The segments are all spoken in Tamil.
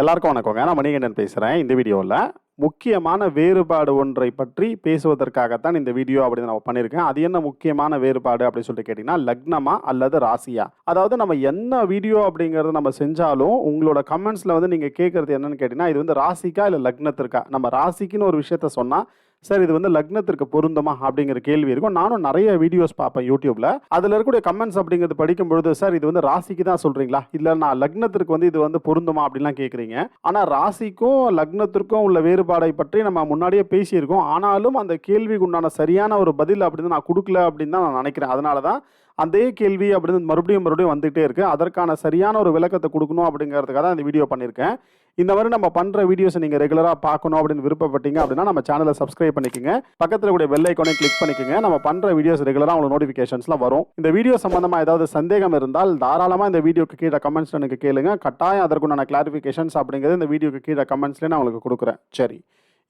எல்லாருக்கும் வணக்கங்க. நான் மணிகண்டன் பேசுகிறேன் இந்த வீடியோவில் முக்கியமான வேறுபாடு ஒன்றை பற்றி பேசுவதற்காகத்தான் இந்த வீடியோ அப்படின்னு நான் பண்ணியிருக்கேன் அது என்ன முக்கியமான வேறுபாடு அப்படின்னு சொல்லிட்டு கேட்டிங்கன்னா லக்னமா அல்லது ராசியா? அதாவது நம்ம என்ன வீடியோ அப்படிங்கிறத நம்ம செஞ்சாலும் உங்களோட கமெண்ட்ஸில் வந்து நீங்கள் கேட்குறது என்னன்னு கேட்டிங்கன்னா இது வந்து ராசிக்கா இல்லை லக்னத்திற்கா? நம்ம ராசிக்குன்னு ஒரு விஷயத்த சொன்னால் சார் இது வந்து லக்னத்திற்கு பொருந்தமா அப்படிங்கிற கேள்வி இருக்கும். நானும் நிறைய வீடியோஸ் பார்ப்பேன் யூடியூப்ல அதில் இருக்கக்கூடிய கமெண்ட்ஸ் அப்படிங்கிறது படிக்கும் பொழுது சார் இது வந்து ராசிக்கு தான் சொல்றீங்களா? இல்லை நான் லக்னத்திற்கு வந்து இது வந்து பொருந்துமா அப்படின்லாம் கேட்குறீங்க ஆனால் ராசிக்கும் லக்னத்திற்கும் உள்ள வேறுபாடை பற்றி நம்ம முன்னாடியே பேசியிருக்கோம். ஆனாலும் அந்த கேள்விக்கு உண்டான சரியான ஒரு பதில் அப்படின்னு நான் கொடுக்கல அப்படின்னு தான் நான் நினைக்கிறேன். அதனால தான் அதே கேள்வி அப்படின்னு மறுபடியும் மறுபடியும் வந்துகிட்டே இருக்கு. அதற்கான சரியான ஒரு விளக்கத்தை கொடுக்கணும் அப்படிங்கிறதுக்காக தான் இந்த வீடியோ பண்ணியிருக்கேன். இந்த மாதிரி நம்ம பண்ணுற வீடியோஸை நீங்கள் ரெகுலராக பார்க்கணும் அப்படின்னு விருப்பப்பட்டீங்க அப்படின்னா நம்ம சேனலை சப்ஸ்கிரைப் பண்ணிக்கோங்க. பக்கத்தில் கூட பெல் ஐக்கானை கிளிக் பண்ணிக்கோங்க. நம்ம பண்ணுற வீடியோஸ் ரெகுலராக உங்களுக்கு நோட்டிஃபிகேஷன்ஸ்லாம் வரும். இந்த வீடியோ சம்மந்தமாக ஏதாவது சந்தேகம் இருந்தால் தாராளமாக இந்த வீடியோக்கு கீழே கமெண்ட்ஸ் எனக்கு கேளுங்க. கட்டாயம் அதற்குண்டான கிளாரிஃபிகேஷன்ஸ் அப்படிங்கிறது இந்த வீடியோக்கு கீழே கமெண்ட்ஸ்லேயே நான் உங்களுக்கு கொடுக்குறேன். சரி.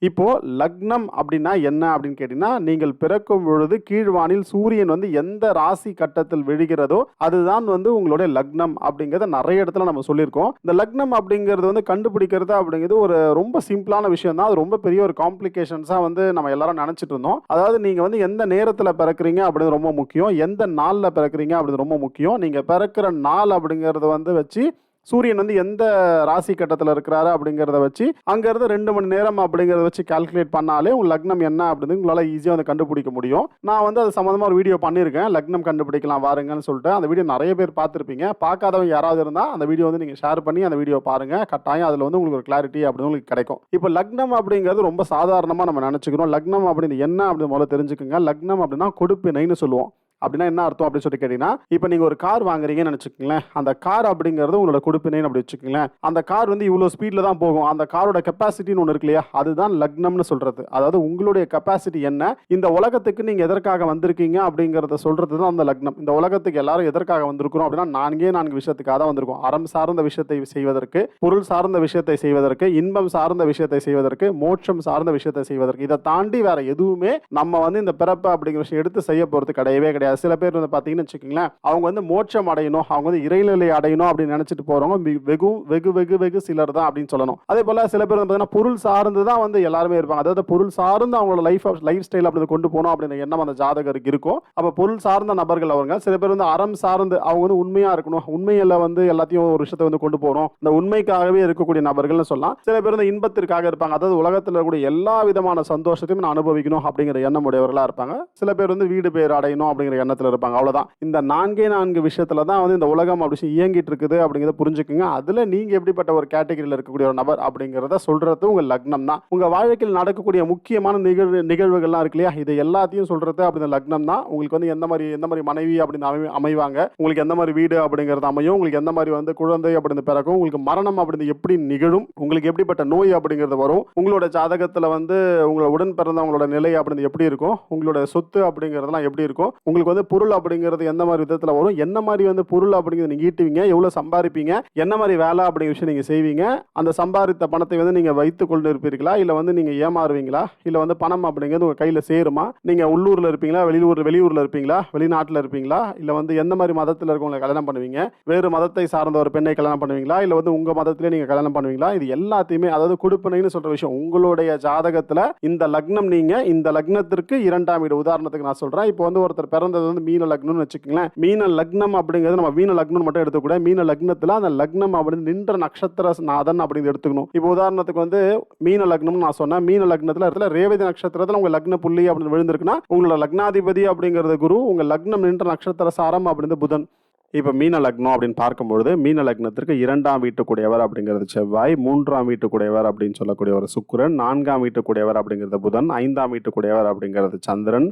இப்போது லக்னம் அப்படின்னா என்ன அப்படின்னு கேட்டிங்கன்னா நீங்கள் பிறக்கும் பொழுது கீழ்வானில் சூரியன் வந்து எந்த ராசி கட்டத்தில் விழுகிறதோ அதுதான் வந்து உங்களுடைய லக்னம் அப்படிங்கிறத நிறைய இடத்துல நம்ம சொல்லியிருக்கோம். இந்த லக்னம் அப்படிங்கிறது வந்து கண்டுபிடிக்கிறது அப்படிங்கிறது ஒரு ரொம்ப சிம்பிளான விஷயம் தான். அது ரொம்ப பெரிய ஒரு காம்ப்ளிகேஷன்ஸாக வந்து நம்ம எல்லாரும் நினச்சிட்டு இருந்தோம். அதாவது நீங்கள் வந்து எந்த நேரத்தில் பிறக்கிறீங்க அப்படிங்கிறது ரொம்ப முக்கியம். எந்த நாளில் பிறக்கிறீங்க அப்படிங்கிறது ரொம்ப முக்கியம். நீங்கள் பிறக்கிற நாள் அப்படிங்கிறத வந்து வச்சு சூரியன் வந்து எந்த ராசி கட்டத்தில் இருக்கிறாரு அப்படிங்கிறத வச்சு அங்கேருந்து ரெண்டு மணி நேரம் அப்படிங்கிறத வச்சு கால்குலேட் பண்ணாலே உங்கள் லக்னம் என்ன அப்படின்னு உங்களால் ஈஸியாக வந்து கண்டுபிடிக்க முடியும். நான் வந்து அது சம்மந்தமாக ஒரு வீடியோ பண்ணியிருக்கேன். லக்னம் கண்டுபிடிக்கலாம் வாருங்கன்னு சொல்லிட்டு. அந்த வீடியோ நிறைய பேர் பார்த்துருப்பீங்க. பார்க்காதவங்க யாராவது இருந்தால் அந்த வீடியோ வந்து நீங்கள் ஷேர் பண்ணி அந்த வீடியோ பாருங்கள் கட்டாயம் அதில் வந்து உங்களுக்கு ஒரு கிளாரிட்டி அப்படின்னு உங்களுக்கு கிடைக்கும். இப்போ லக்னம் அப்படிங்கிறது ரொம்ப சாதாரணமாக நம்ம நினச்சிக்கிறோம். லக்னம் அப்படின்னு என்ன அப்படின்னு முதல்ல தெரிஞ்சுக்கோங்க. லக்னம் அப்படின்னா கொடுப்பினைன்னு சொல்லுவோம். அப்படின்னா என்ன அர்த்தம் அப்படின்னு சொல்லி கேட்டீங்கன்னா இப்போ நீங்கள் ஒரு கார் வாங்குறீங்கன்னு நினச்சிக்கங்களேன். அந்த கார் அப்படிங்கிறது உங்களோட கொடுப்பினேன்னு அப்படி வச்சுக்கோங்களேன். அந்த கார் வந்து இவ்வளோ ஸ்பீடில் தான் போகும். அந்த காரோட கெப்பாசிட்டின்னு ஒன்று இருக்கு இல்லையா? அதுதான் லக்னம்னு சொல்கிறது அதாவது உங்களுடைய கெப்பாசிட்டி என்ன? இந்த உலகத்துக்கு நீங்கள் எதற்காக வந்திருக்கீங்க அப்படிங்கிறத சொல்கிறது தான் அந்த லக்னம். இந்த உலகத்துக்கு எல்லாரும் எதற்காக வந்திருக்கிறோம் அப்படின்னா நான்கே நான்கு விஷயத்துக்காக தான் வந்திருக்கோம். அறம் சார்ந்த விஷயத்தை செய்வதற்கு பொருள் சார்ந்த விஷயத்தை செய்வதற்கு இன்பம் சார்ந்த விஷயத்தை செய்வதற்கு மோட்சம் சார்ந்த விஷயத்தை செய்வதற்கு. இதை தாண்டி வேற எதுவுமே நம்ம வந்து இந்த பிறப்பு அப்படிங்கிற விஷயம் எடுத்து செய்ய போகிறது கிடையவே கிடையாது. சில பேர் வந்து பார்த்தீங்கன்னு வச்சுக்கோங்களேன் அவங்க வந்து மோட்சம் அடையணும் அவங்க வந்து இறைநிலை அடையணும் அப்படின்னு நினைச்சிட்டு போறவங்க வெகு வெகு வெகு வெகு சிலர் தான் அப்படின்னு சொல்லணும். அதே போல சில பேர் வந்து பார்த்தீங்கன்னா பொருள் சார்ந்து தான் வந்து எல்லாருமே இருப்பாங்க. அதாவது பொருள் சார்ந்து அவங்களோட லைஃப் லைஃப் ஸ்டைல் அப்படி கொண்டு போகணும் அப்படின்னு எண்ணம் அந்த ஜாதகருக்கு இருக்கும் அப்போ பொருள் சார்ந்த நபர்கள் அவங்க சில பேர் வந்து அறம் சார்ந்து அவங்க வந்து உண்மையா இருக்கணும். உண்மையில வந்து எல்லாத்தையும் ஒரு விஷயத்தை வந்து கொண்டு போகணும். இந்த உண்மைக்காகவே இருக்கக்கூடிய நபர்கள்னு சொல்லலாம். சில பேர் வந்து இன்பத்திற்காக இருப்பாங்க. அதாவது உலகத்தில் இருக்கக்கூடிய எல்லா விதமான சந்தோஷத்தையும் நான் அனுபவிக்கணும் அப்படிங்கிற எண்ணம் உடையவர்களாக இருப்பாங்க. சில பேர் வந்து வீடு பேர் அடையணும் அப்படிங்கிற எண்ணத்தில் இருப்பாங்க. அவ்வளோதான் இந்த நான்கே நான்கு விஷயத்தில் தான் வந்து இந்த உலகம் அப்படி இயங்கிட்டு இருக்குது அப்படிங்கிறத புரிஞ்சுக்குங்க. அதில் நீங்கள் எப்படிப்பட்ட ஒரு கேட்டகரியில் இருக்கக்கூடிய ஒரு நபர் அப்படிங்கிறத சொல்கிறது உங்கள் லக்னம் தான். உங்கள் வாழ்க்கையில் நடக்கக்கூடிய முக்கியமான நிகழ்வு நிகழ்வுகள்லாம் இருக்கு இல்லையா? இது எல்லாத்தையும் சொல்கிறது அப்படி இந்த லக்னம் தான். உங்களுக்கு வந்து எந்த மாதிரி எந்த மாதிரி மனைவி அப்படின்னு அமை அமைவாங்க? உங்களுக்கு எந்த மாதிரி வீடு அப்படிங்கிறது அமையும்? உங்களுக்கு எந்த மாதிரி வந்து குழந்தை அப்படின்னு பிறக்கும்? உங்களுக்கு மரணம் அப்படின்னு எப்படி நிகழும்? உங்களுக்கு எப்படிப்பட்ட நோய் அப்படிங்கிறது வரும்? உங்களோட ஜாதகத்தில் வந்து உங்களோட உடன் பிறந்தவங்களோட நிலை அப்படின்னு எப்படி இருக்கும்? உங்களோட சொத்து அப்படிங்கிறதெல்லாம் எப்படி இருக்கும்? உங்களுக்கு வந்து பொருள் அப்படிங்கிறது எந்த மாதிரி விதத்தில் வரும்? என்ன மாதிரி வந்து பொருள் அப்படிங்கிறது நீங்கள் ஈட்டுவீங்க? எவ்வளோ சம்பாதிப்பீங்க? என்ன மாதிரி வேலை அப்படிங்கிற விஷயம் நீங்கள் செய்வீங்க? அந்த சம்பாதித்த பணத்தை வந்து நீங்கள் வைத்து கொண்டு இருப்பீர்களா? இல்லை வந்து நீங்கள் ஏமாறுவீங்களா? இல்லை வந்து பணம் அப்படிங்கிறது உங்கள் கையில் சேருமா? நீங்கள் உள்ளூரில் இருப்பீங்களா? வெளியூர் வெளியூரில் இருப்பீங்களா? வெளிநாட்டில் இருப்பீங்களா? இல்லை வந்து எந்த மாதிரி மதத்தில் இருக்கவங்களை கல்யாணம் பண்ணுவீங்க? வேறு மதத்தை சார்ந்த ஒரு பெண்ணை கல்யாணம் பண்ணுவீங்களா? இல்லை வந்து உங்கள் மதத்திலே நீங்கள் கல்யாணம் பண்ணுவீங்களா? இது எல்லாத்தையுமே அதாவது கொடுப்பனைன்னு சொல்கிற விஷயம் உங்களுடைய ஜாதகத்தில் இந்த லக்னம் நீங்கள் இந்த லக்னத்திற்கு இரண்டாம் வீடு உதாரணத்துக்கு நான் சொல்கிறேன் இப்போ வந்து ஒருத்தர் பிறந்த பிறந்தது வந்து மீன லக்னம்னு வச்சுக்கோங்களேன். மீன லக்னம் அப்படிங்கிறது நம்ம மீன லக்னம் மட்டும் எடுத்துக்கூட மீன லக்னத்தில் அந்த லக்னம் அப்படின்னு நின்ற நட்சத்திர நாதன் அப்படிங்கிறது எடுத்துக்கணும். இப்போ உதாரணத்துக்கு வந்து மீன லக்னம்னு நான் சொன்னேன். மீன லக்னத்தில் இடத்துல ரேவதி நட்சத்திரத்தில் உங்கள் லக்ன புள்ளி அப்படின்னு விழுந்திருக்குன்னா உங்களோட லக்னாதிபதி அப்படிங்கிறது குரு உங்கள் லக்னம் நின்ற நட்சத்திர சாரம் அப்படிங்கிறது புதன். இப்போ மீன லக்னம் அப்படின்னு பார்க்கும்பொழுது மீன லக்னத்திற்கு இரண்டாம் வீட்டுக்குடையவர் அப்படிங்கிறது செவ்வாய் மூன்றாம் வீட்டுக்குடையவர் அப்படின்னு சொல்லக்கூடிய ஒரு சுக்கரன் நான்காம் வீட்டுக்குடையவர் அப்படிங்கிறது புதன் ஐந்தாம் வீட்டுக்குடையவர் அப்படிங்கிறது சந்திரன்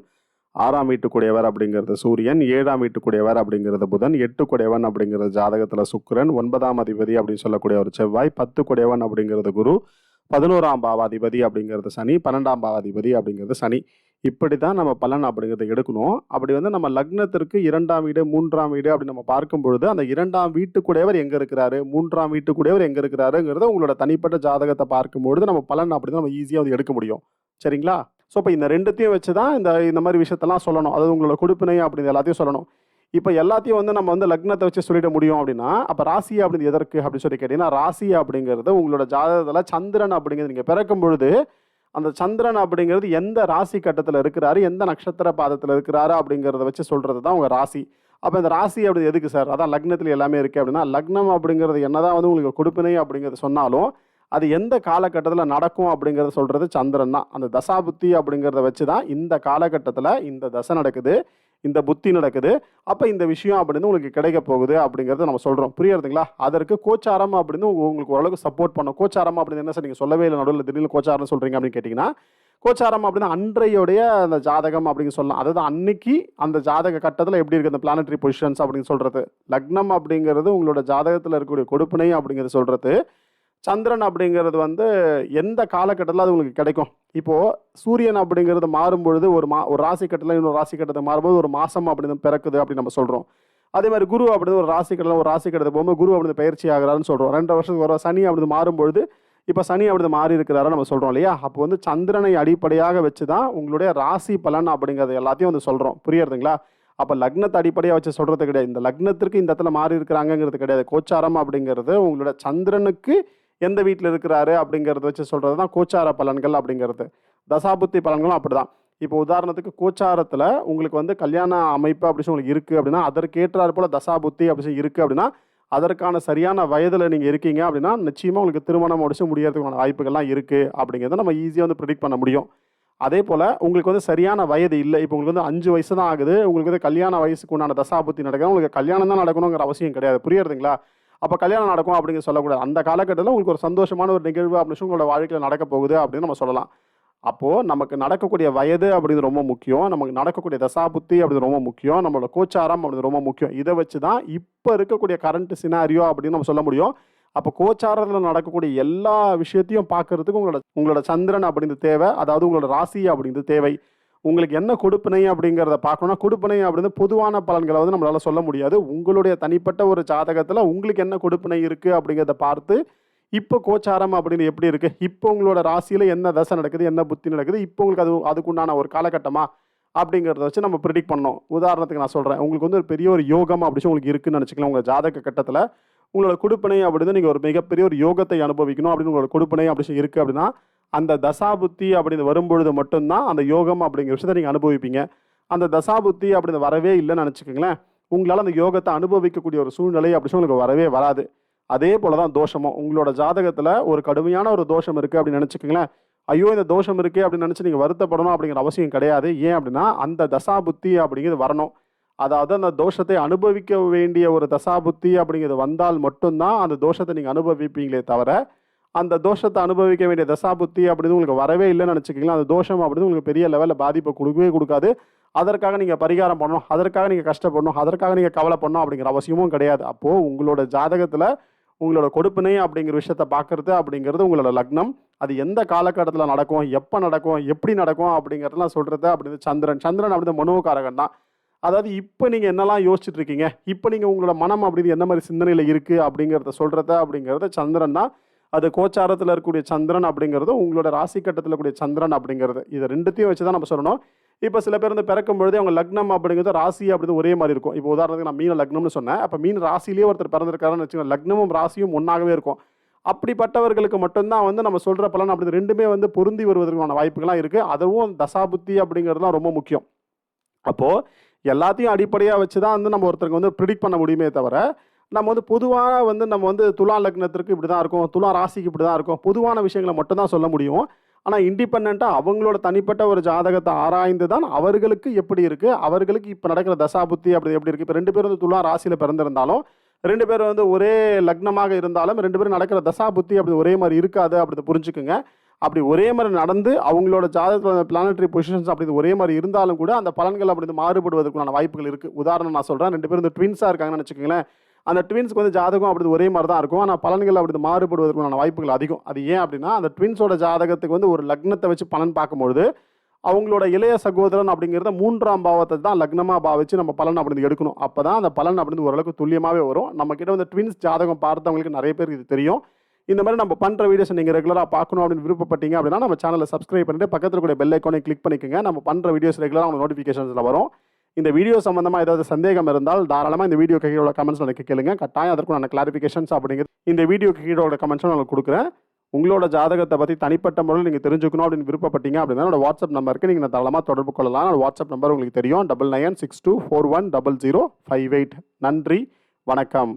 ஆறாம் வீட்டுக்குடையவர் அப்படிங்கிறது சூரியன் ஏழாம் வீட்டுக்குடையவர் அப்படிங்கிறது புதன் எட்டு குடையவன் அப்படிங்கிறது ஜாதகத்தில் சுக்கரன் ஒன்பதாம் அதிபதி அப்படின்னு சொல்லக்கூடிய ஒரு செவ்வாய் பத்து குடையவன் அப்படிங்கிறது குரு பதினோராம் பாவாதிபதி அப்படிங்கிறது சனி பன்னெண்டாம் பாவாதிபதி அப்படிங்கிறது சனி. இப்படி தான் நம்ம பலன் அப்படிங்கிறத எடுக்கணும். அப்படி வந்து நம்ம லக்னத்திற்கு இரண்டாம் வீடு மூன்றாம் வீடு அப்படி நம்ம பார்க்கும் பொழுது அந்த இரண்டாம் வீட்டுக்குடையவர் எங்கே இருக்கிறாரு? மூன்றாம் வீட்டுக்குடையவர் எங்கே இருக்கிறாருங்கிறத உங்களோட தனிப்பட்ட ஜாதகத்தை பார்க்கும் பொழுது நம்ம பலன் அப்படி தான் நம்ம ஈஸியாக வந்து எடுக்க முடியும். சரிங்களா? ஸோ இப்போ இந்த ரெண்டுத்தையும் வச்சு தான் இந்த இந்த மாதிரி விஷயத்தெல்லாம் சொல்லணும். அதாவது உங்களோட கொடுப்பினை அப்படி எல்லாத்தையும் சொல்லணும். இப்போ எல்லாத்தையும் வந்து நம்ம வந்து லக்னத்தை வச்சு சொல்லிட முடியும் அப்படின்னா அப்போ ராசி அப்படிங்கிறது எதற்கு அப்படின்னு சொல்லி கேட்டிங்கன்னா ராசி அப்படிங்கிறது உங்களோட ஜாதகத்தில் சந்திரன் அப்படிங்கிறது நீங்கள் பிறக்கும் பொழுது அந்த சந்திரன் அப்படிங்கிறது எந்த ராசி கட்டத்தில் இருக்கிறாரு எந்த நட்சத்திர பாதத்தில் இருக்கிறாரு அப்படிங்கிறத வச்சு சொல்கிறது தான் உங்கள் ராசி. அப்போ இந்த ராசி அப்படி எதுக்கு சார்? அதான் லக்னத்தில் எல்லாமே இருக்குது அப்படின்னா லக்னம் அப்படிங்கிறது என்னதான் வந்து உங்களுக்கு கொடுப்பினை அப்படிங்கிறது சொன்னாலும் அது எந்த காலகட்டத்தில் நடக்கும் அப்படிங்கிறத சொல்கிறது சந்திரன் தான் அந்த தசாபுத்தி அப்படிங்கிறத வச்சு தான் இந்த காலகட்டத்தில் இந்த தசை நடக்குது இந்த புத்தி நடக்குது. அப்போ இந்த விஷயம் அப்படின்னு உங்களுக்கு கிடைக்க போகுது அப்படிங்கிறத நம்ம சொல்கிறோம் புரியுறதுங்களா அதற்கு கோச்சாரம் அப்படின்னு உங்களுக்கு ஓரளவுக்கு சப்போர்ட் பண்ணும். கோச்சாரம் அப்படின்னு என்ன சார் நீங்கள் சொல்லவே இல்லை நடுவில் திடீர்னு கோச்சாரம் சொல்கிறீங்க அப்படின்னு கேட்டிங்கன்னா கோச்சாரம் அப்படின்னா அன்றையுடைய அந்த ஜாதகம் அப்படின்னு சொல்லலாம். அதாவது அன்னைக்கு அந்த ஜாதக கட்டத்தில் எப்படி இருக்குது அந்த பிளானட்ரி பொசிஷன்ஸ் அப்படின்னு சொல்கிறது லக்னம் அப்படிங்கிறது உங்களோட ஜாதகத்தில் இருக்கக்கூடிய கொடுப்பினை அப்படிங்கிறது சொல்கிறது சந்திரன் அப்படிங்கிறது வந்து எந்த காலகட்டத்தில் அது உங்களுக்கு கிடைக்கும்? இப்போது சூரியன் அப்படிங்கிறது மாறும்பொழுது ஒரு மா ஒரு ராசி கட்டத்தில் இன்னொரு ராசி கட்டத்தை மாறும்போது ஒரு மாதம் அப்படின்னு பிறக்குது அப்படின்னு நம்ம சொல்கிறோம் அதே மாதிரி குரு அப்படின்னு ஒரு ராசி கட்டத்தில் ஒரு ராசி கட்டத்தை போகும்போது குரு அப்படின்னு பயிற்சி ஆகிறாருன்னு சொல்கிறோம் ரெண்டு வருஷத்துக்கு ஒரு சனி அப்படின்னு மாறும்பொழுது இப்போ சனி அப்படி மாறி இருக்கிறாரு நம்ம சொல்கிறோம் இல்லையா? அப்போ வந்து சந்திரனை அடிப்படையாக வச்சு தான் உங்களுடைய ராசி பலன் அப்படிங்கிறது எல்லாத்தையும் வந்து சொல்கிறோம் புரியுறதுங்களா? அப்போ லக்னத்தை அடிப்படையாக வச்சு சொல்கிறது கிடையாது. இந்த லக்னத்திற்கு இந்த இடத்துல மாறி இருக்கிறாங்கங்கிறது கிடையாது. கோச்சாரம் அப்படிங்கிறது உங்களோட சந்திரனுக்கு எந்த வீட்டில் இருக்கிறாரு அப்படிங்கிறத வச்சு சொல்கிறது தான் கோச்சார பலன்கள் அப்படிங்கிறது. தசாபுத்தி பலன்களும் அப்படி தான் இப்போ உதாரணத்துக்கு கோச்சாரத்தில் உங்களுக்கு வந்து கல்யாண அமைப்பு அப்படின்னு சொல்லி உங்களுக்கு இருக்குது அப்படின்னா அதற்கேற்றாறு போல் தசாபுத்தி அப்படின்னு இருக்குது அப்படின்னா அதற்கான சரியான வயதில் நீங்கள் இருக்கீங்க அப்படின்னா நிச்சயமாக உங்களுக்கு திருமணம் முடிச்சு முடியறதுக்கான வாய்ப்புகள்லாம் இருக்குது அப்படிங்கிறத நம்ம ஈஸியாக வந்து ப்ரிடிக்ட் பண்ண முடியும். அதே போல் உங்களுக்கு வந்து சரியான வயது இல்லை. இப்போ உங்களுக்கு வந்து அஞ்சு வயசு தான் ஆகுது. உங்களுக்கு வந்து கல்யாண வயசுக்கு உண்டான தசாபுத்தி நடக்கும் உங்களுக்கு கல்யாணம் தான் நடக்கணுங்கிற அவசியம் கிடையாது. புரியுறதுங்களா? அப்போ கல்யாணம் நடக்கும் அப்படிங்கிற சொல்லக்கூடாது. அந்த காலகட்டத்தில் உங்களுக்கு ஒரு சந்தோஷமான ஒரு நிகழ்வு அப்படின்னு சொல்லி உங்களோட வாழ்க்கையில் நடக்க போகுது அப்படின்னு நம்ம சொல்லலாம். அப்போது நமக்கு நடக்கக்கூடிய வயது அப்படிங்கிறது ரொம்ப முக்கியம். நமக்கு நடக்கக்கூடிய தசாபுத்தி அப்படிங்கிறது ரொம்ப முக்கியம். நம்மளோட கோச்சாரம் அப்படிங்கிறது ரொம்ப முக்கியம். இதை வச்சு தான் இப்போ இருக்கக்கூடிய கரண்ட் சினாரியோ அப்படின்னு நம்ம சொல்ல முடியும். அப்போ கோச்சாரத்தில் நடக்கக்கூடிய எல்லா விஷயத்தையும் பார்க்கறதுக்கு உங்களோட உங்களோட சந்திரன் அப்படிங்கிறது தேவை. அதாவது உங்களோட ராசி அப்படிங்கிறது தேவை. உங்களுக்கு என்ன கொடுப்பினை அப்படிங்கிறத பார்க்கணும்னா கொடுப்பினை அப்படிங்கிறது பொதுவான பலன்களை வந்து நம்மளால் சொல்ல முடியாது. உங்களுடைய தனிப்பட்ட ஒரு ஜாதகத்தில் உங்களுக்கு என்ன கொடுப்பினை இருக்குது அப்படிங்கிறத பார்த்து இப்போ கோச்சாரம் அப்படின்னு எப்படி இருக்குது இப்போ உங்களோட ராசியில் என்ன தசை நடக்குது என்ன புத்தி நடக்குது இப்போ உங்களுக்கு அது அதுக்குண்டான ஒரு காலகட்டமா அப்படிங்கிறத வச்சு நம்ம ப்ரிடிக் பண்ணோம் உதாரணத்துக்கு நான் சொல்கிறேன் உங்களுக்கு வந்து ஒரு பெரிய ஒரு யோகம் அப்படின்னு சொல்லி உங்களுக்கு இருக்குன்னு நினச்சிக்கலாம். உங்கள் ஜாதக கட்டத்தில் உங்களோட கொடுப்பினை அப்படின்னு நீங்கள் ஒரு மிகப்பெரிய ஒரு யோகத்தை அனுபவிக்கணும் அப்படின்னு உங்களோட கொடுப்பினை அப்படி இருக்குது அப்படின்னா அந்த தசாபுத்தி அப்படின்னு வரும்பொழுது மட்டும்தான் அந்த யோகம் அப்படிங்கிற விஷயத்தை நீங்கள் அனுபவிப்பீங்க. அந்த தசாபுத்தி அப்படின்னு வரவே இல்லைன்னு நினச்சிக்கோங்களேன். உங்களால் அந்த யோகத்தை அனுபவிக்கக்கூடிய ஒரு சூழ்நிலை அப்படி உங்களுக்கு வரவே வராது. அதே போல தான் தோஷமும். உங்களோட ஜாதகத்தில் ஒரு கடுமையான ஒரு தோஷம் இருக்குது அப்படின்னு நினச்சிக்கோங்களேன். ஐயோ இந்த தோஷம் இருக்கே அப்படின்னு நினச்சி நீங்கள் வருத்தப்படணும் அப்படிங்கிற அவசியம் கிடையாது. ஏன் அப்படின்னா அந்த தசாபுத்தி அப்படிங்கிறது வரணும். அதாவது அந்த தோஷத்தை அனுபவிக்க வேண்டிய ஒரு தசாபுத்தி அப்படிங்கிறது வந்தால் மட்டும்தான் அந்த தோஷத்தை நீங்கள் அனுபவிப்பீங்களே தவிர அந்த தோஷத்தை அனுபவிக்க வேண்டிய தசாபுத்தி அப்படின்னு உங்களுக்கு வரவே இல்லைன்னு நினச்சிக்கிங்களா? அந்த தோஷம் அப்படின்னு உங்களுக்கு பெரிய லெவலில் பாதிப்பை கொடுக்கவே கொடுக்காது. அதற்காக நீங்கள் பரிகாரம் பண்ணணும் அதற்காக நீங்கள் கஷ்டப்படணும் அதற்காக நீங்கள் கவலை பண்ணணும் அப்படிங்கிற அவசியமும் கிடையாது. அப்போது உங்களோட ஜாதகத்தில் உங்களோட கொடுப்பினை அப்படிங்கிற விஷயத்த பார்க்குறது அப்படிங்கிறது உங்களோட லக்னம். அது எந்த காலகட்டத்தில் நடக்கும் எப்போ நடக்கும் எப்படி நடக்கும் அப்படிங்கிறதெல்லாம் சொல்கிறது அப்படிங்கிறது சந்திரன். சந்திரன் அப்படிங்கிற மனோகாரகன் தான். அதாவது இப்போ நீங்கள் என்னெல்லாம் யோசிச்சுட்டு இருக்கீங்க? இப்போ நீங்கள் உங்களோட மனம் அப்படின்னு என்ன மாதிரி சிந்தனையில் இருக்குது அப்படிங்கிறத சொல்கிறத அப்படிங்கிறத சந்திரன் தான். அது கோச்சாரத்தில் இருக்கக்கூடிய சந்திரன் அப்படிங்கிறது உங்களோட ராசி கட்டத்தில் இருக்கக்கூடிய சந்திரன் அப்படிங்கிறது. இது ரெண்டுத்தையும் வச்சு தான் நம்ம சொல்லணும். இப்போ சில பேர் வந்து பிறக்கும் பொழுதே அவங்க லக்னம் அப்படிங்கிறது ராசி அப்படிங்கிறது ஒரே மாதிரி இருக்கும். இப்போ உதாரணத்துக்கு நான் மீன லக்னம்னு சொன்னேன். அப்போ மீன் ராசிலேயே ஒருத்தர் பிறந்திருக்காருன்னு வச்சுக்கோங்க லக்னமும் ராசியும் ஒன்றாகவே இருக்கும். அப்படிப்பட்டவர்களுக்கு மட்டும்தான் வந்து நம்ம சொல்கிற பலன் அப்படி ரெண்டுமே வந்து பொருந்தி வருவதற்கான வாய்ப்புகள்லாம் இருக்குது அதுவும் தசாபுத்தி அப்படிங்கிறதுலாம் ரொம்ப முக்கியம். அப்போது எல்லாத்தையும் அடிப்படையாக வச்சு தான் வந்து நம்ம ஒருத்தருக்கு வந்து ப்ரிடிக்ட் பண்ண முடியுமே தவிர நம்ம வந்து பொதுவாக வந்து நம்ம வந்து துலா லக்னத்திற்கு இப்படி தான் இருக்கும் துலா ராசிக்கு இப்படி தான் இருக்கும். பொதுவான விஷயங்களை மட்டும்தான் சொல்ல முடியும். ஆனால் இண்டிபெண்ட்டாக அவங்களோட தனிப்பட்ட ஒரு ஜாதகத்தை ஆராய்ந்து தான் அவர்களுக்கு எப்படி இருக்குது அவர்களுக்கு இப்போ நடக்கிற தசாபுத்தி அப்படி எப்படி இருக்குது இப்போ ரெண்டு பேரும் வந்து துலா ராசியில் பிறந்திருந்தாலும் ரெண்டு பேரும் வந்து ஒரே லக்னமாக இருந்தாலும் ரெண்டு பேரும் நடக்கிற தசாபுத்தி அப்படி ஒரே மாதிரி இருக்காது அப்படி புரிஞ்சுக்குங்க. அப்படி ஒரே மாதிரி நடந்து அவங்களோட ஜாதகத்தில் பிளானட்டரி பொசிஷன்ஸ் அப்படி ஒரே மாதிரி இருந்தாலும் கூட அந்த பலன்கள் அப்படி மாறுபடுவதற்கான வாய்ப்புகள் இருக்குது உதாரணம் நான் சொல்கிறேன் ரெண்டு பேரும் இந்த ட்வின்ஸாக இருக்காங்கன்னு வச்சுக்கோங்களேன். அந்த ட்வின்ஸ்க்கு வந்து ஜாதகம் அப்படி ஒரே மாதிரி தான் இருக்கும். ஆனால் பலன்கள் அப்படி மாறுபடுவதற்கான வாய்ப்புகள் அதிகம். அது ஏன் அப்படின்னா அந்த ட்வின்ஸோட ஜாதகத்துக்கு வந்து ஒரு லக்னத்தை வச்சு பலன் பார்க்கும்பொழுது அவங்களோட இளைய சகோதரன் அப்படிங்கிறத மூன்றாம் பாவத்தை தான் லக்னமாக பாவிச்சு நம்ம பலன் அப்படி எடுக்கணும். அப்போ தான் அந்த பலன் அப்படி ஓரளவுக்கு துல்லியமாகவே வரும். நம்மக்கிட்ட வந்து ட்வின்ஸ் ஜாதகம் பார்த்தவங்களுக்கு நிறைய பேருக்கு இது தெரியும். இந்த மாதிரி நம்ம பண்ணுற வீடியோஸ் நீங்கள் ரெகுலராக பார்க்கணும் அப்படின்னு விருப்பப்பட்டீங்க அப்படின்னா நம்ம சேனலை சப்ஸ்கிரைப் பண்ணிட்டு பக்கத்தில் கூட பெல் ஐக்கானே கிளிக் பண்ணிக்கோங்க. நம்ம பண்ணுற வீடியோஸ் ரெகுலராக அவங்க நோட்டிஃபிகேஷன்ஸில் வரும். இந்த வீடியோ சம்பந்தமாக ஏதாவது சந்தேகம் இருந்தால் தாராளமாக இந்த வீடியோ கீழே கமெண்ட்ஸ் எனக்கு கேளுங்க. கட்டாயம் அதற்குண்டான கிளாரிஃபிகேஷன்ஸ் அப்படிங்கிறது இந்த வீடியோ கீழோட கமெண்ட்ஸும் நான் கொடுக்குறேன். உங்களோட ஜாதகத்தை பற்றி தனிப்பட்ட முறையில் நீங்கள் தெரிஞ்சுக்கணும் அப்படின்னு விருப்பப்பட்டீங்க அப்படின்னா என்னோட வாட்ஸ்அப் நம்பருக்கு நீங்கள் தாராளமாக தொடர்பு கொள்ளலாம். என்னோட வாட்ஸ்அப் நம்பர் உங்களுக்கு தெரியும். Double nine six two four one double zero five eight. நன்றி. வணக்கம்.